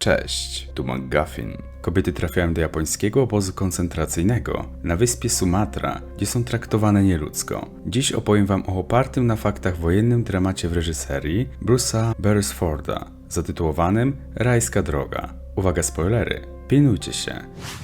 Cześć, tu McGuffin. Kobiety trafiają do japońskiego obozu koncentracyjnego na wyspie Sumatra, gdzie są traktowane nieludzko. Dziś opowiem wam o opartym na faktach wojennym dramacie w reżyserii Bruce'a Beresforda, zatytułowanym Rajska Droga. Uwaga spoilery, pilnujcie się.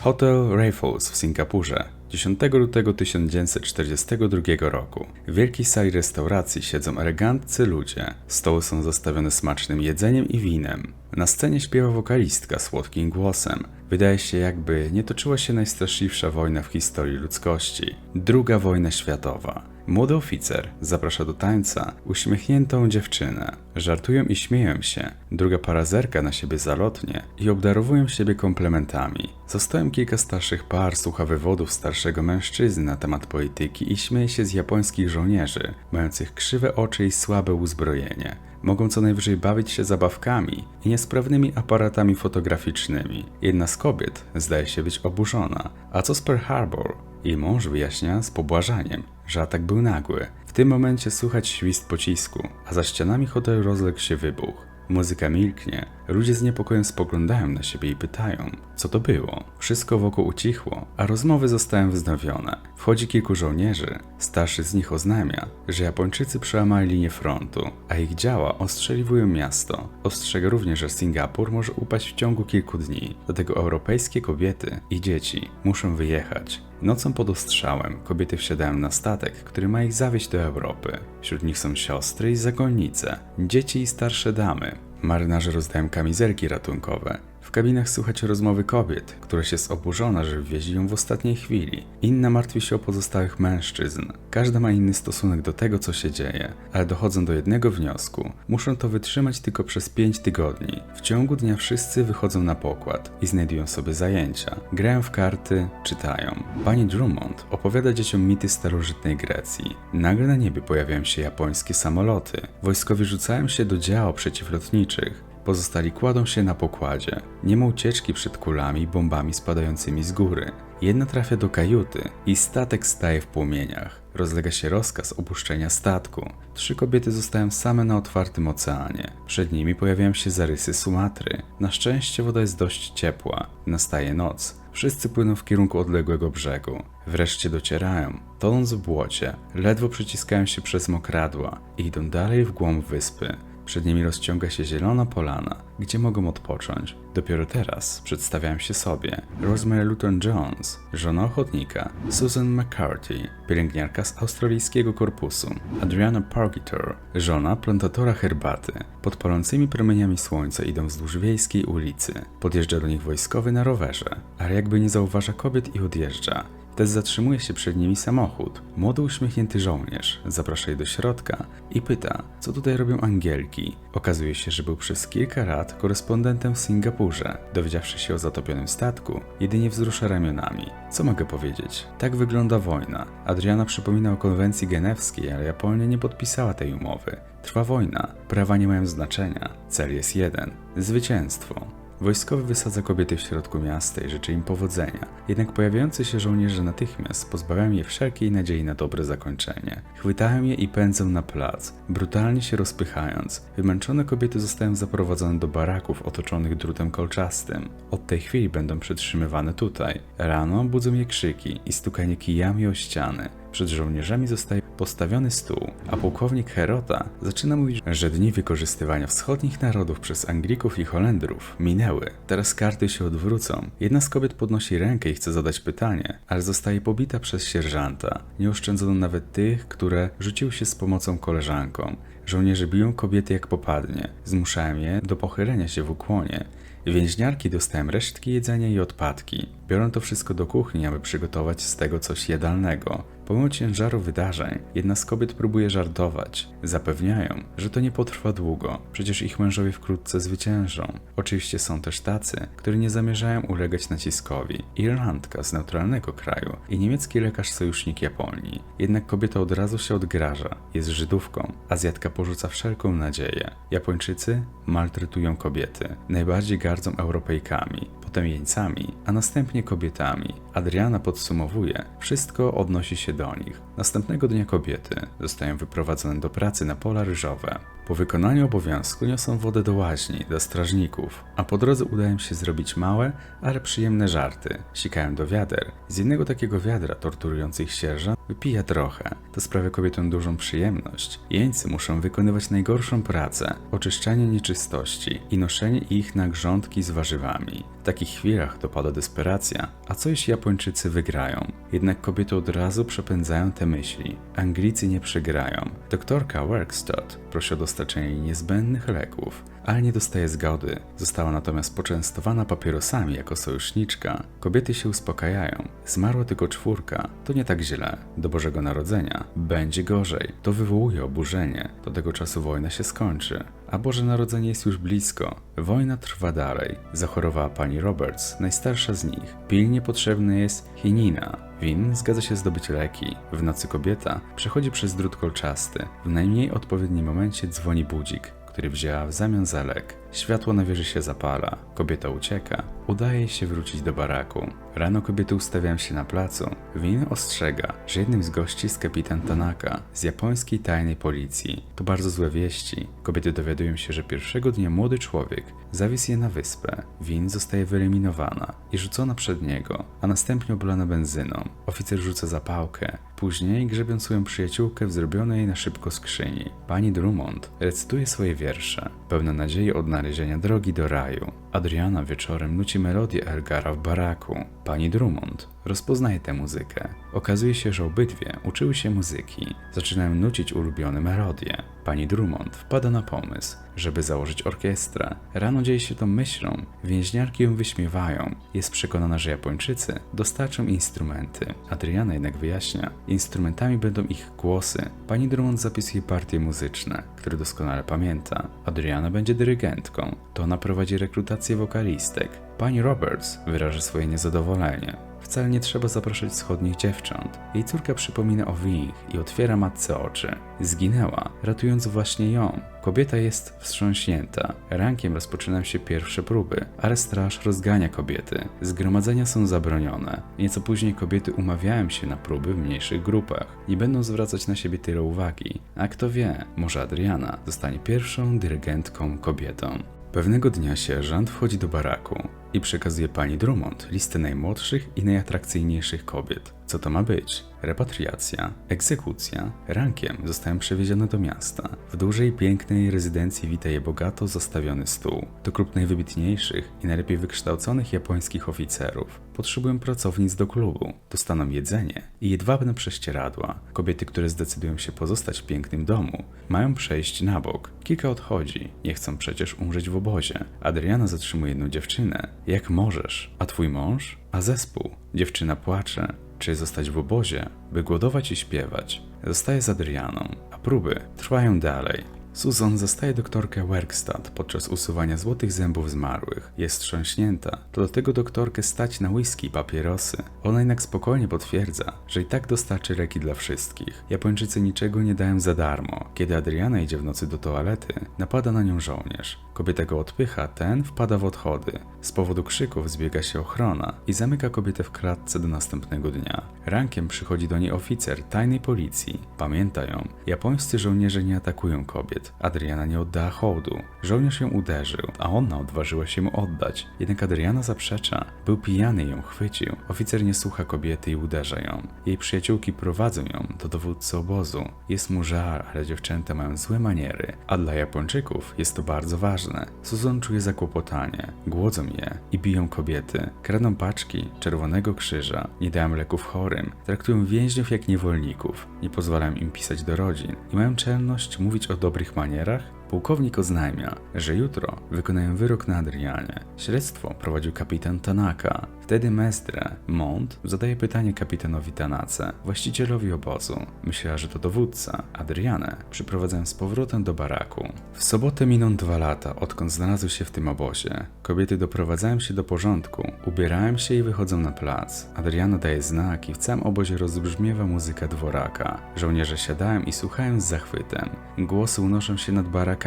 Hotel Raffles w Singapurze 10 lutego 1942 roku. W wielkiej sali restauracji siedzą eleganccy ludzie. Stoły są zastawione smacznym jedzeniem i winem. Na scenie śpiewa wokalistka słodkim głosem. Wydaje się, jakby nie toczyła się najstraszliwsza wojna w historii ludzkości. Druga wojna światowa. Młody oficer zaprasza do tańca uśmiechniętą dziewczynę. Żartują i śmieją się. Druga para zerka na siebie zalotnie i obdarowują siebie komplementami. Za stołem kilka starszych par słucha wywodów starszego mężczyzny na temat polityki i śmieje się z japońskich żołnierzy, mających krzywe oczy i słabe uzbrojenie. Mogą co najwyżej bawić się zabawkami i niesprawnymi aparatami fotograficznymi. Jedna z kobiet zdaje się być oburzona. A co z Pearl Harbor? Jej mąż wyjaśnia z pobłażaniem, że atak był nagły. W tym momencie słychać świst pocisku, a za ścianami hotelu rozległ się wybuch. Muzyka milknie, ludzie z niepokojem spoglądają na siebie i pytają, co to było. Wszystko wokół ucichło, a rozmowy zostają wznowione. Wchodzi kilku żołnierzy, starszy z nich oznajmia, że Japończycy przełamali linię frontu, a ich działa ostrzeliwują miasto. Ostrzega również, że Singapur może upaść w ciągu kilku dni, dlatego europejskie kobiety i dzieci muszą wyjechać. Nocą pod ostrzałem kobiety wsiadają na statek, który ma ich zawieźć do Europy. Wśród nich są siostry i zakonnice, dzieci i starsze damy. Marynarze rozdają kamizelki ratunkowe. W kabinach słychać rozmowy kobiet, któraś jest oburzona, że wwieźli ją w ostatniej chwili. Inna martwi się o pozostałych mężczyzn. Każda ma inny stosunek do tego, co się dzieje, ale dochodzą do jednego wniosku. Muszą to wytrzymać tylko przez 5 tygodni. W ciągu dnia wszyscy wychodzą na pokład i znajdują sobie zajęcia. Grają w karty, czytają. Pani Drummond opowiada dzieciom mity starożytnej Grecji. Nagle na niebie pojawiają się japońskie samoloty. Wojskowi rzucają się do dział przeciwlotniczych. Pozostali kładą się na pokładzie. Nie ma ucieczki przed kulami i bombami spadającymi z góry. Jedna trafia do kajuty i statek staje w płomieniach. Rozlega się rozkaz opuszczenia statku. Trzy kobiety zostają same na otwartym oceanie. Przed nimi pojawiają się zarysy Sumatry. Na szczęście woda jest dość ciepła. Nastaje noc. Wszyscy płyną w kierunku odległego brzegu. Wreszcie docierają, tonąc w błocie, ledwo przyciskają się przez mokradła i idą dalej w głąb wyspy. Przed nimi rozciąga się zielona polana, gdzie mogą odpocząć. Dopiero teraz przedstawiają się sobie Rosemary Luton Jones, żona ochotnika, Susan McCarthy, pielęgniarka z australijskiego korpusu, Adriana Pargitor, żona plantatora herbaty. Pod palącymi promieniami słońca idą wzdłuż wiejskiej ulicy. Podjeżdża do nich wojskowy na rowerze, ale jakby nie zauważa kobiet i odjeżdża. Wtedy zatrzymuje się przed nimi samochód. Młody uśmiechnięty żołnierz zaprasza je do środka i pyta, co tutaj robią Angielki. Okazuje się, że był przez kilka lat korespondentem w Singapurze. Dowiedziawszy się o zatopionym statku, jedynie wzrusza ramionami. Co mogę powiedzieć? Tak wygląda wojna. Adriana przypomina o konwencji genewskiej, ale Japonia nie podpisała tej umowy. Trwa wojna, prawa nie mają znaczenia, cel jest jeden zwycięstwo. Wojskowy wysadza kobiety w środku miasta i życzy im powodzenia. Jednak pojawiający się żołnierze natychmiast pozbawiają je wszelkiej nadziei na dobre zakończenie. Chwytają je i pędzą na plac, brutalnie się rozpychając. Wymęczone kobiety zostają zaprowadzone do baraków otoczonych drutem kolczastym. Od tej chwili będą przetrzymywane tutaj. Rano budzą je krzyki i stukanie kijami o ściany. Przed żołnierzami zostaje postawiony stół, a pułkownik Herota zaczyna mówić, że dni wykorzystywania wschodnich narodów przez Anglików i Holendrów minęły. Teraz karty się odwrócą. Jedna z kobiet podnosi rękę i chce zadać pytanie, ale zostaje pobita przez sierżanta. Nie oszczędzono nawet tych, które rzuciły się z pomocą koleżankom. Żołnierze biją kobiety jak popadnie, zmuszają je do pochylenia się w ukłonie. Więźniarki dostają resztki jedzenia i odpadki. Biorą to wszystko do kuchni, aby przygotować z tego coś jadalnego. Pomimo ciężaru wydarzeń, jedna z kobiet próbuje żartować. Zapewniają, że to nie potrwa długo, przecież ich mężowie wkrótce zwyciężą. Oczywiście są też tacy, którzy nie zamierzają ulegać naciskowi. Irlandka z neutralnego kraju i niemiecki lekarz sojusznik Japonii. Jednak kobieta od razu się odgraża, jest Żydówką. Azjatka porzuca wszelką nadzieję. Japończycy maltretują kobiety. Najbardziej gardzą Europejkami, potem jeńcami, a następnie kobietami. Adriana podsumowuje, wszystko odnosi się do nich. Następnego dnia kobiety zostają wyprowadzone do pracy na pola ryżowe. Po wykonaniu obowiązku niosą wodę do łaźni dla strażników, a po drodze udaje mi się zrobić małe, ale przyjemne żarty. Sikałem do wiader. Z jednego takiego wiadra torturujących sierżant wypija trochę. To sprawia kobietom dużą przyjemność. Jeńcy muszą wykonywać najgorszą pracę oczyszczanie nieczystości i noszenie ich na grządki z warzywami. W takich chwilach dopada desperacja, a co jeśli Japończycy wygrają? Jednak kobiety od razu przepędzają te myśli. Anglicy nie przegrają. Doktorka Werkstatt prosi o dostarczenie jej niezbędnych leków, ale nie dostaje zgody. Została natomiast poczęstowana papierosami jako sojuszniczka. Kobiety się uspokajają. Zmarła tylko czwórka. To nie tak źle. Do Bożego Narodzenia będzie gorzej. To wywołuje oburzenie. Do tego czasu wojna się skończy. A Boże Narodzenie jest już blisko. Wojna trwa dalej. Zachorowała pani Roberts, najstarsza z nich. Pilnie potrzebna jest chinina. Win zgadza się zdobyć leki. W nocy kobieta przechodzi przez drut kolczasty. W najmniej odpowiednim momencie dzwoni budzik, który wzięła w zamian za lek. Światło na wieży się zapala. Kobieta ucieka. Udaje się wrócić do baraku. Rano kobiety ustawiają się na placu. Win ostrzega, że jednym z gości jest kapitan Tanaka z japońskiej tajnej policji. To bardzo złe wieści. Kobiety dowiadują się, że pierwszego dnia młody człowiek zawisł je na wyspę. Win zostaje wyeliminowana i rzucona przed niego, a następnie oblana benzyną. Oficer rzuca zapałkę. Później grzebią swoją przyjaciółkę w zrobionej na szybko skrzyni. Pani Drummond recytuje swoje wiersze, pełne nadziei odnalezienia drogi do raju. Adriana wieczorem nuci melodię Elgara w baraku. Pani Drummond rozpoznaje tę muzykę. Okazuje się, że obydwie uczyły się muzyki. Zaczynają nucić ulubione melodie. Pani Drummond wpada na pomysł, żeby założyć orkiestrę. Rano dzieje się to myślą. Więźniarki ją wyśmiewają. Jest przekonana, że Japończycy dostarczą instrumenty. Adriana jednak wyjaśnia, instrumentami będą ich głosy. Pani Drummond zapisuje partie muzyczne, które doskonale pamięta. Adriana będzie dyrygentką. To ona prowadzi rekrutację wokalistek. Pani Roberts wyraża swoje niezadowolenie. Wcale nie trzeba zapraszać wschodnich dziewcząt. Jej córka przypomina o Wich i otwiera matce oczy. Zginęła, ratując właśnie ją. Kobieta jest wstrząśnięta. Rankiem rozpoczynają się pierwsze próby, ale straż rozgania kobiety. Zgromadzenia są zabronione. Nieco później kobiety umawiają się na próby w mniejszych grupach. Nie będą zwracać na siebie tyle uwagi. A kto wie, może Adriana zostanie pierwszą dyrygentką kobietą. Pewnego dnia sierżant wchodzi do baraku i przekazuje pani Drummond listę najmłodszych i najatrakcyjniejszych kobiet. Co to ma być? Repatriacja, egzekucja. Rankiem zostałem przewieziony do miasta. W dużej, pięknej rezydencji wita je bogato zastawiony stół. To klub najwybitniejszych i najlepiej wykształconych japońskich oficerów. Potrzebują pracownic do klubu. Dostaną jedzenie i jedwabne prześcieradła. Kobiety, które zdecydują się pozostać w pięknym domu, mają przejść na bok. Kilka odchodzi. Nie chcą przecież umrzeć w obozie. Adriana zatrzymuje jedną dziewczynę. Jak możesz? A twój mąż? A zespół? Dziewczyna płacze. Czy zostać w obozie, by głodować i śpiewać? Zostaje z Adrianą, a próby trwają dalej. Susan zastaje doktorkę Werkstatt podczas usuwania złotych zębów zmarłych. Jest trząśnięta. To do tego doktorkę stać na whisky i papierosy. Ona jednak spokojnie potwierdza, że i tak dostarczy leki dla wszystkich. Japończycy niczego nie dają za darmo. Kiedy Adriana idzie w nocy do toalety, napada na nią żołnierz. Kobieta go odpycha, ten wpada w odchody. Z powodu krzyków zbiega się ochrona i zamyka kobietę w klatce do następnego dnia. Rankiem przychodzi do niej oficer tajnej policji. Pamięta ją. Japońscy żołnierze nie atakują kobiet. Adriana nie oddała hołdu. Żołnierz ją uderzył, a ona odważyła się mu oddać. Jednak Adriana zaprzecza. Był pijany i ją chwycił. Oficer nie słucha kobiety i uderza ją. Jej przyjaciółki prowadzą ją do dowódcy obozu. Jest mu żal, ale dziewczęta mają złe maniery, a dla Japończyków jest to bardzo ważne. Susan czuje zakłopotanie. Głodzą je i biją kobiety. Kradną paczki Czerwonego Krzyża. Nie dają leków chorym. Traktują więźniów jak niewolników. Nie pozwalają im pisać do rodzin. I mają czelność mówić o dobrych manierach? Pułkownik oznajmia, że jutro wykonają wyrok na Adrianie. Śledztwo prowadził kapitan Tanaka. Wtedy Mestre, Mont, zadaje pytanie kapitanowi Tanace, właścicielowi obozu. Myślała, że to dowódca. Adrianę przyprowadzają z powrotem do baraku. W sobotę miną dwa lata, odkąd znalazły się w tym obozie. Kobiety doprowadzają się do porządku, ubierają się i wychodzą na plac. Adriana daje znak i w całym obozie rozbrzmiewa muzyka dworaka. Żołnierze siadają i słuchają z zachwytem. Głosy unoszą się nad barakami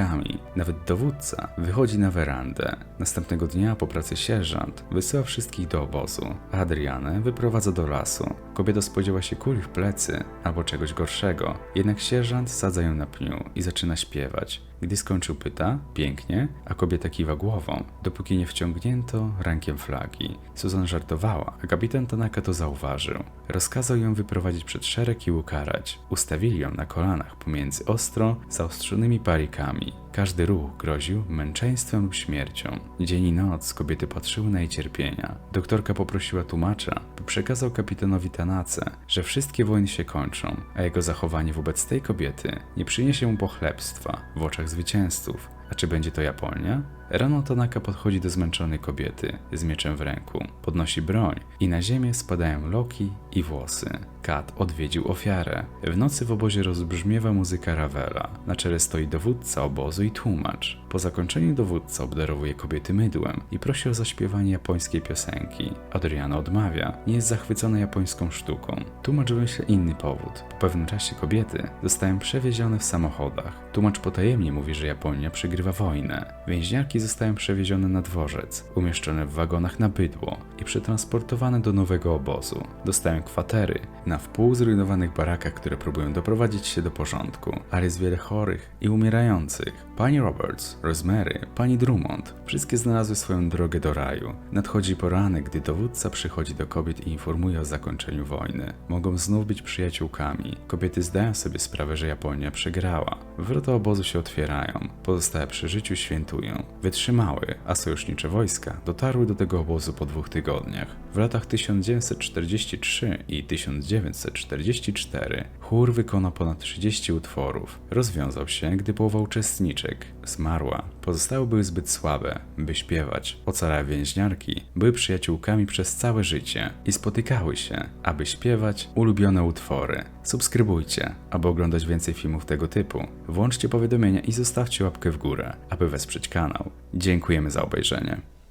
Nawet dowódca wychodzi na werandę. Następnego dnia po pracy sierżant wysyła wszystkich do obozu, Adrianę wyprowadza do lasu. Kobieta spodziewa się kuli w plecy albo czegoś gorszego, jednak sierżant sadza ją na pniu i zaczyna śpiewać. Gdy skończył pyta, pięknie, a kobieta kiwa głową, dopóki nie wciągnięto rankiem flagi. Susan żartowała, a kapitan Tanaka to zauważył. Rozkazał ją wyprowadzić przed szereg i ukarać. Ustawili ją na kolanach pomiędzy ostro zaostrzonymi parikami. Każdy ruch groził męczeństwem lub śmiercią. Dzień i noc kobiety patrzyły na jej cierpienia. Doktorka poprosiła tłumacza, by przekazał kapitanowi Tanace, że wszystkie wojny się kończą, a jego zachowanie wobec tej kobiety nie przyniesie mu pochlebstwa w oczach zwycięzców. A czy będzie to Japonia? Rano Tanaka podchodzi do zmęczonej kobiety z mieczem w ręku. Podnosi broń i na ziemię spadają loki i włosy. Kat odwiedził ofiarę. W nocy w obozie rozbrzmiewa muzyka Ravela. Na czele stoi dowódca obozu i tłumacz. Po zakończeniu dowódca obdarowuje kobiety mydłem i prosi o zaśpiewanie japońskiej piosenki. Adriana odmawia, nie jest zachwycona japońską sztuką. Tłumacz wymyśla inny powód. Po pewnym czasie kobiety zostają przewiezione w samochodach. Tłumacz potajemnie mówi, że Japonia przegrywa wojnę. Więźniarki zostają przewiezione na dworzec, umieszczone w wagonach na bydło i przetransportowane do nowego obozu. Dostają kwatery na wpół zrujnowanych barakach, które próbują doprowadzić się do porządku, ale jest wiele chorych i umierających. Pani Roberts, Rosemary, pani Drummond, wszystkie znalazły swoją drogę do raju. Nadchodzi poranek, gdy dowódca przychodzi do kobiet i informuje o zakończeniu wojny. Mogą znów być przyjaciółkami. Kobiety zdają sobie sprawę, że Japonia przegrała. Wrota obozu się otwierają. Pozostałe przy życiu świętują. Wytrzymały, a sojusznicze wojska dotarły do tego obozu po dwóch tygodniach. W latach 1943 i 1944 chór wykonał ponad 30 utworów. Rozwiązał się, gdy połowa uczestniczek zmarła. Pozostałe były zbyt słabe, by śpiewać. Ocalałe więźniarki były przyjaciółkami przez całe życie i spotykały się, aby śpiewać ulubione utwory. Subskrybujcie, aby oglądać więcej filmów tego typu. Włączcie powiadomienia i zostawcie łapkę w górę, aby wesprzeć kanał. Dziękujemy za obejrzenie.